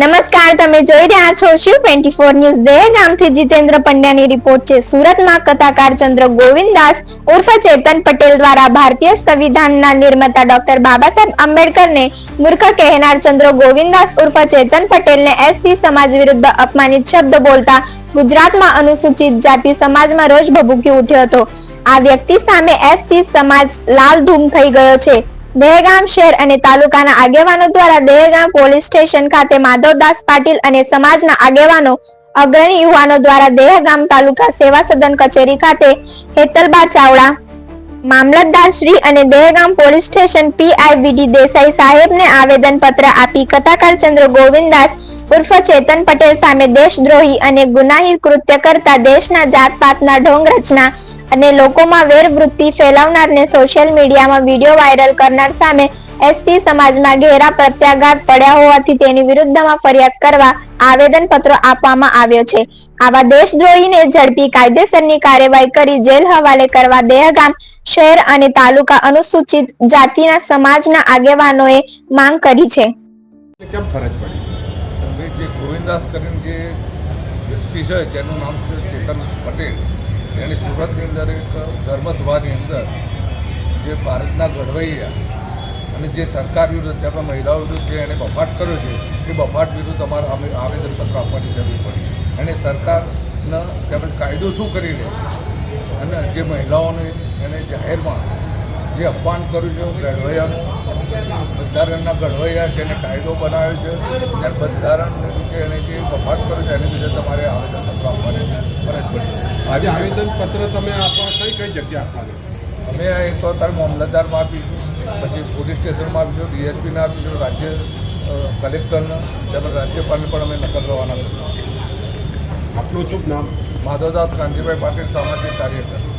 નમસ્કાર, તમે જોઈ રહ્યા છો શિવ ટ્વેન્ટી ફોર ન્યૂઝ? દહેગામથી જીતેન્દ્ર પંડ્યાની રિપોર્ટ છે. સુરતમાં કથાકાર ચંદ્ર ગોવિંદાસ ઉર્ફ ચેતન પટેલ દ્વારા ભારતીય સંવિધાનના નિર્માતા ડોક્ટર બાબા સાહેબ આંબેડકરને મૂર્ખ કહેનાર ચંદ્ર ગોવિંદાસ ઉર્ફ ચેતન પટેલને એસસી સમાજ વિરુદ્ધ અપમાનિત શબ્દ બોલતા ગુજરાતમાં અનુસૂચિત જાતિ સમાજમાં રોષ ભભૂકી ઉઠ્યો હતો. આ વ્યક્તિ સામે એસસી સમાજ લાલ ધૂમ થઈ ગયો છે. દહેગામ શહેર અને તાલુકાના આગેવાનો દ્વારા દહેગામ પોલીસ સ્ટેશન ખાતે માધવદાસ પાટીલ અને સમાજના આગેવાનો, અગ્રણી યુવાનો દ્વારા દહેગામ તાલુકા સેવા સદન કચેરી ખાતે હેતલબા ચાવડા, મામલતદાર અને Dahegam police station PI BD Desai સાહેબને આવેદન પત્ર આપી કથાકાર ચંદ્ર ગોવિંદાસ ઉર્ફ ચેતન પટેલ સામે દેશદ્રોહી અને ગુનાહી કૃત્ય કરતા દેશના જાતપાતના ઢોંગ રચના અને લોકોમાં વેરવૃત્તિ ફેલાવનારને સોશિયલ મીડિયામાં વીડિયો વાયરલ કરનાર સામે એસસી સમાજમાં ઘેરા પ્રત્યાઘાત પડ્યા હોવાથી તેની વિરુદ્ધમાં ફરિયાદ કરવા આવેદન પત્ર આપવામાં આવ્યો છે. આવા દેશદ્રોહીને ઝડપી કાયદેસરની કાર્યવાહી કરી જેલ હવાલે કરવા દેહગામ શહેર અને તાલુકા અનુસૂચિત જાતિના સમાજના આગેવાનોએ માંગ કરી છે. કેમ ફરજ પડી? જે ગોવિંદાસ કરીને જે વ્યક્તિ છે જેનું નામ છે ચેતન પટેલ એની સુરતની અંદર એક ધર્મસભાની અંદર જે ભારતના ઘડવૈયા અને જે સરકાર વિરુદ્ધ ત્યાંના મહિલાઓ વિરુદ્ધ જે એણે બફાટ કર્યો છે, એ બફાટ વિરુદ્ધ આમે- આવેદનપત્ર આપવાની જરૂર પડી. અને સરકારનો તેમજ કાયદો શું કરી રહેશે અને જે મહિલાઓને એને જાહેરમાં જે અપમાન કર્યું છે ગઢવૈયાનું બંધારણના ગઢવૈયા જેને કાયદો બનાવ્યો છે, અને બંધારણ વિશે એને જે બફાટ કર્યો છે, એની વિશે તમારે આવેદનપત્ર આપવાની ફરજ પડી આજે આવેદન પત્ર તમે આપવા કઈ કઈ જગ્યા આપવાના? અમે એક તો અત્યારે મામલતદારમાં આપીશું પછી પોલીસ સ્ટેશનમાં આપીશું ડીએસપીને આપીશું રાજ્ય કલેક્ટરને તેમજ રાજ્યપાલને પણ અમે નકલ કરવાના આપનું શુભ નામ? માધવદાસ કાંતિભાઈ પાટીલ સામાજિક કાર્યકર.